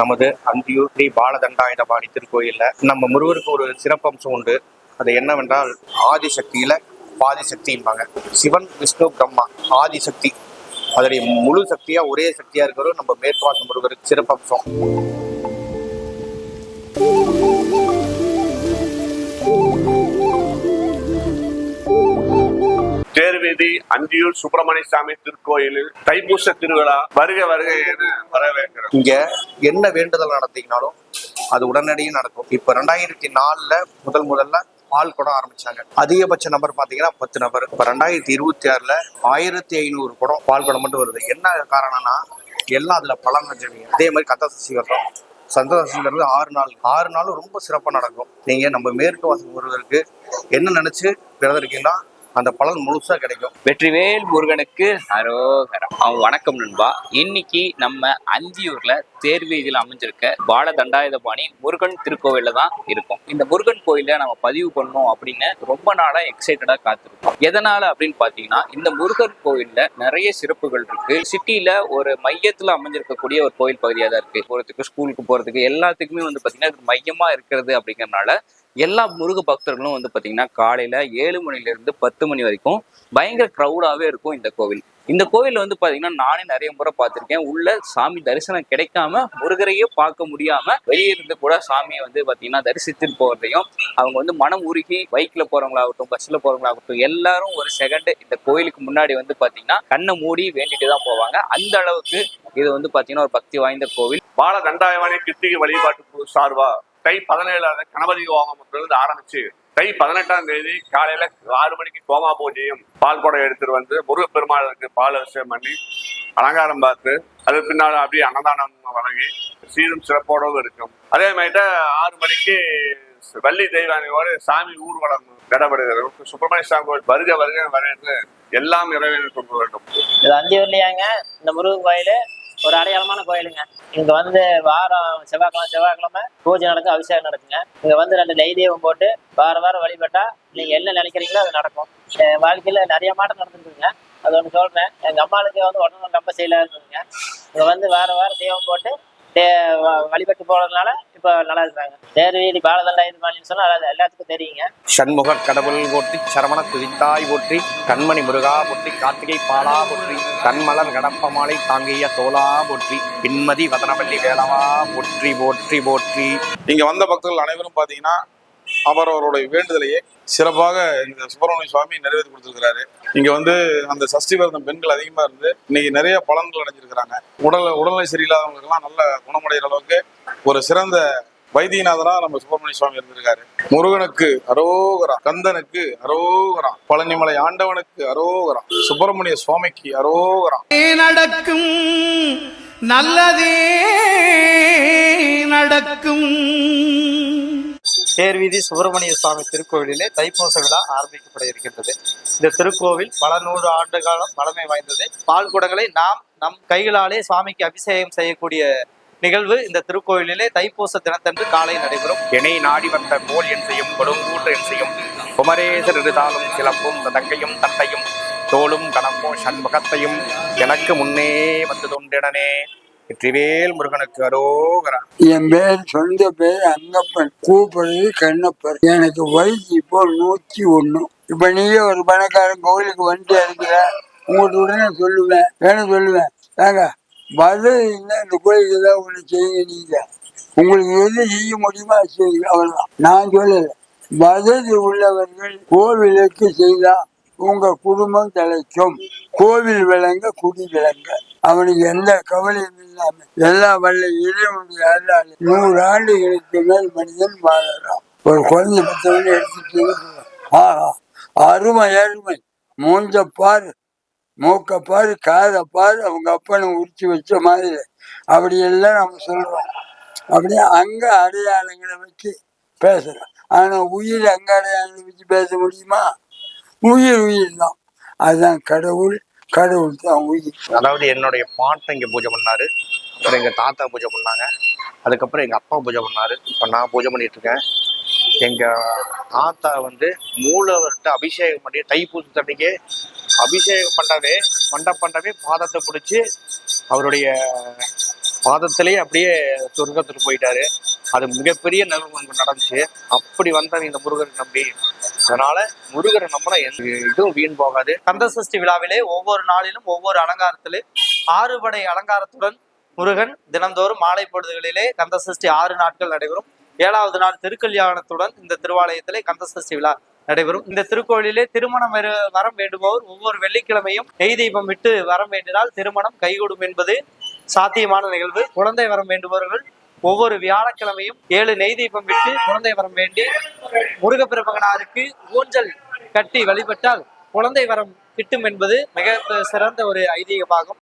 நமது அந்தியூர் ஸ்ரீ பாலதண்டாயுதபாணி திருக்கோயிலில் நம்ம முருகருக்கு ஒரு சிறப்பம்சம் உண்டு. அது என்னவென்றால் ஆதிசக்தியில் பாதிசக்திம்பாங்க சிவன் விஷ்ணு பிரம்மா ஆதிசக்தி. அதனுடைய முழு சக்தியாக ஒரே சக்தியாக இருக்கிறோம் நம்ம மேற்பாட்டு முருகருக்கு சிறப்பம்சம். தேர்வீதி அந்தியூர் சுப்பிரமணிய சாமி திருக்கோயிலில் தைப்பூச திருவிழா வருக வருக என வரவேற்கிறோம். இங்க என்ன வேண்டுதல் நடத்தினாலும் அது உடனடியே நடக்கும். இப்ப ரெண்டாயிரத்தி நாலுல முதல் முதல்ல பால் குடம் ஆரம்பிச்சாங்க. அதிகபட்ச நபர் பாத்தீங்கன்னா பத்து நபர் இப்ப ரெண்டாயிரத்தி இருபத்தி ஆறுல ஆயிரத்தி ஐநூறு குடம் பால் குடம் மட்டும் வருது. என்ன காரணம்னா எல்லாம் அதுல பலன் செஞ்சவங்க அதே மாதிரி கத்த சசி வர்றோம் சந்தோஷங்கிறது ஆறு நாள். ஆறு நாளும் ரொம்ப சிறப்பாக நடக்கும். நீங்கள் நம்ம மேற்கு வாசல் முருகருக்கு என்ன நினச்சி விரதம் இருக்கீங்கன்னா அந்த பலன் முழுசா கிடைக்கும். வெற்றிவேல் முருகனுக்கு அரோகரம். அவன் வணக்கம் நண்பா. இன்னைக்கு நம்ம அந்தியூர்ல தேர்வு இதில் அமைஞ்சிருக்க பால தண்டாயுதபாணி முருகன் திருக்கோவில்ல தான் இருக்கும். இந்த முருகன் கோயில நம்ம பதிவு பண்ணோம் அப்படின்னு ரொம்ப நாளா எக்ஸைட்டடா காத்திருக்கோம். எதனால அப்படின்னு பாத்தீங்கன்னா இந்த முருகன் கோயில்ல நிறைய சிறப்புகள் இருக்கு. சிட்டில ஒரு மையத்துல அமைஞ்சிருக்கக்கூடிய ஒரு கோயில் பகுதியா தான் இருக்கு. போறதுக்கு ஸ்கூலுக்கு போறதுக்கு எல்லாத்துக்குமே வந்து பாத்தீங்கன்னா இது மையமா இருக்கிறது அப்படிங்கறதுனால எல்லா முருக பக்தர்களும் வந்து பாத்தீங்கன்னா காலையில ஏழு மணில இருந்து பத்து மணி வரைக்கும் பயங்கர க்ரௌடாவே இருக்கும் இந்த கோவில். இந்த கோவிலில் வந்து பாத்தீங்கன்னா நானே நிறைய முறை பார்த்திருக்கேன். உள்ள சாமி தரிசனம் கிடைக்காம முருகரையே பார்க்க முடியாம வெளியே இருந்து கூட சாமியை வந்து பாத்தீங்கன்னா தரிசித்துட்டு போறதையும் அவங்க வந்து மனம் உருகி பைக்ல போறவங்களாகட்டும் பஸ்ல போறவங்களாகட்டும் எல்லாரும் ஒரு செகண்ட் இந்த கோயிலுக்கு முன்னாடி வந்து பாத்தீங்கன்னா கண்ணை மூடி வேண்டிட்டு தான் போவாங்க. அந்த அளவுக்கு இது வந்து பாத்தீங்கன்னா ஒரு பக்தி வாய்ந்த கோவில். பால தண்டாயவாணி கிருத்திகை வழிபாட்டு சார்பா கை பதினேழாவது கணபதி ஹோமத்திலிருந்து ஆரம்பிச்சு தை பதினெட்டாம் தேதி காலையில ஆறு மணிக்கு கோமா பூஜையும் பால் குடம் எடுத்துட்டு வந்து முருகப்பெருமாளுக்கு பால் அபிஷேகம் பண்ணி அலங்காரம் பார்த்து அது பின்னால் அப்படியே அன்னதானம் வழங்கி சீரும் சிறப்போடவும் இருக்கும். அதே மாதிரி ஆறு மணிக்கு வள்ளி தெய்வானியோடு சாமி ஊர்வலம் நடைபெறுகிறது சுப்பிரமணிய சாமி கோயில் வருக வருக வரவேற்று எல்லாம் இறைவனை கொண்டு வேண்டும் இது அந்தியூர்லயாங்க இந்த முருகன் கோயில் ஒரு அடையாளமான கோயிலுங்க. இங்க வந்து வாரம் செவ்வாய்க்கிழமை செவ்வாய்க்கிழமை பூஜை நடக்கும் அபிஷேகம் நடக்குங்க. இங்க வந்து ரெண்டு நெய் போட்டு வாரம் வாரம் வழிபட்டா நீங்க என்ன நினைக்கிறீங்களோ அது நடக்கும். என் வாழ்க்கையில நிறைய மாற்றம் நடந்துருக்குங்க. அது ஒன்று சொல்றேன். எங்க அம்மாளுக்கு வந்து உடனே ரொம்ப செய்யலாம் இருந்ததுங்க இங்க வந்து வாரம் வாரம் தெய்வம் போட்டு வழிபட்டு போறதுனால இப்போ நல்லா இருக்காங்க. தேர் வீதி பாலதண்டாயுதபாணின்னு சொன்னா அது எல்லாத்துக்கும் தெரியுங்க. சண்முகர் கடவுள் போற்றி சரவண துதித்தாய் போற்றி கண்மணி முருகா போற்றி கார்த்திகை பாலா போற்றி கண்மலர் கடப்ப மாலை தாங்கிய தோலா போற்றி பின்மதி வதனவல்லி வேளவா போற்றி போற்றி போற்றி. இங்க வந்த பக்தர்கள் அனைவரும் பாத்தீங்கன்னா அவரவருடைய வேண்டுதலையே சிறப்பாக இந்த சுப்பிரமணிய சுவாமி நிறைவேற்றி கொடுத்துருக்கிறாரு. இங்க வந்து அந்த சஷ்டி விரதம் பெண்கள் அதிகமா இருந்து இன்னைக்கு நிறைய பலன்கள் அடைஞ்சிருக்கிறாங்க. உடல் உடல்நிலை சரியில்லாதவங்களுக்கெல்லாம் நல்ல குணமடைகிற அளவுக்கு ஒரு சிறந்த வைத்தியநாதனா நம்ம சுப்பிரமணிய சுவாமி இருந்திருக்காரு. முருகனுக்கு அரோகரா கந்தனுக்கு அரோகரா பழனிமலை ஆண்டவனுக்கு அரோகரா சுப்பிரமணிய சுவாமிக்கு அரோகரா. நடக்கும் நல்லதே நடக்கும். தேர்வீதி சுப்பிரமணிய சுவாமி திருக்கோவிலிலே தைப்பூச விழா ஆரம்பிக்கப்பட இருக்கின்றது. இந்த திருக்கோவில் பல நூறு ஆண்டு காலம் பழமை வாய்ந்தது. பால் குடங்களை நாம் நம் கைகளாலே சுவாமிக்கு அபிஷேகம் செய்யக்கூடிய நிகழ்வு இந்த திருக்கோயிலிலே தைப்பூச தினத்தன்று காலை நடைபெறும். இணை நாடி வந்த கோல் என் செய்யும் என்றையும் என் செய்யும் குமரேசர் இருந்தாலும் சிலம்பும் தங்கையும் தட்டையும் தோளும் கணப்பும் சண்முகத்தையும் எனக்கு முன்னே வந்து தொண்டிடனே வெற்றிவேல் முருகனுக்கு அரோகரா. என் பேர் சொந்த பேர் அங்கப்பன். கூப்பிடுறது கண்ணப்பர். எனக்கு வயசு இப்போ நூற்றி ஒன்று இப்போ நீங்க ஒரு பணக்காரன் கோவிலுக்கு வந்துட்டு இருக்கிற உங்கள்கிட்ட உடனே சொல்லுவேன். வேணும் சொல்லுவேன். ஏங்க பதில் இல்லை இந்த கோயிலுக்கு ஏதாவது ஒன்று செய்யுங்க நீங்க. உங்களுக்கு எது செய்ய முடியுமோ அது செய்யுங்க. அவ்வளோதான் நான் சொல்லலை. வசதி உள்ளவர்கள் கோவிலுக்கு செய்தா உங்க குடும்பம் தலைக்கும் கோவில் விளங்க குடி விளங்க. அவனுக்கு எந்த கவலையும் இல்லாம எல்லா வல்ல இறைவனுடைய அருளால் நூறு ஆண்டுகளுக்கு மேல் மனிதன் வாழலாம். ஒரு குழந்தை பத்தவனை எடுத்துட்டு ஆஹா அருமை அருமை. மூஞ்ச பாரு. மூக்க பாரு காதை பாரு. அவங்க அப்பனை உரிச்சு வச்ச மாதிரி. அப்படியெல்லாம் நம்ம சொல்றோம். அப்படியே அங்க அடையாளங்களை வச்சு பேசுறோம். ஆனா உயிர் அங்க அடையாளங்களை வச்சு பேச முடியுமா? உயிர் உயிர் தான். அதுதான் கடவுள் கடவுளுக்கு அவங்க அதாவது என்னுடைய பாட்டை இங்கே பூஜை பண்ணாரு. அப்புறம் எங்கள் தாத்தா பூஜை பண்ணாங்க. அதுக்கப்புறம் எங்கள் அப்பா பூஜை பண்ணாரு. இப்போ நான் பூஜை பண்ணிட்டு இருக்கேன். எங்கள் தாத்தா வந்து மூலவர்கிட்ட அபிஷேகம் பண்ணி தைப்பூசத்தன்னைக்கு அபிஷேகம் பண்ணவே பண்ண பண்ணவே பாதத்தை பிடிச்சி அவருடைய பாதத்திலேயே அப்படியே சொர்க்கத்துக்கு போயிட்டாரு. அது மிகப்பெரிய நிறுவனம் நடந்துச்சு. அப்படி வந்தார் இந்த முருகரை நம்பி. அதனால முருகரை நம்பினா எந்த இதுவும் வீண் போகாது. கந்த சஷ்டி விழாவிலே ஒவ்வொரு நாளிலும் ஒவ்வொரு அலங்காரத்திலே ஆறுபடை அலங்காரத்துடன் முருகன் தினந்தோறும் மாலை பொழுதுகளிலே கந்த சஷ்டி ஆறு நாட்கள் நடைபெறும். ஏழாவது நாள் திருக்கல்யாணத்துடன் இந்த திருவாலயத்திலே கந்த சஷ்டி விழா நடைபெறும். இந்த திருக்கோயிலிலே திருமணம் வர- வரம் வேண்டுபவர் ஒவ்வொரு வெள்ளிக்கிழமையும் நெய் தீபம் விட்டு வரம் வேண்டினால் திருமணம் கைகூடும் என்பது சாத்தியமான நிகழ்வு. குழந்தை வரம் வேண்டுபவர்கள் ஒவ்வொரு வியாழக்கிழமையும் ஏழு நெய் தீபம் விட்டு குழந்தை வரம் வேண்டி முருகப்பெருமகனாருக்கு ஊஞ்சல் கட்டி வழிபட்டால் குழந்தை வரம் கிட்டும் என்பது மிக சிறந்த ஒரு ஐதீகமாகும்.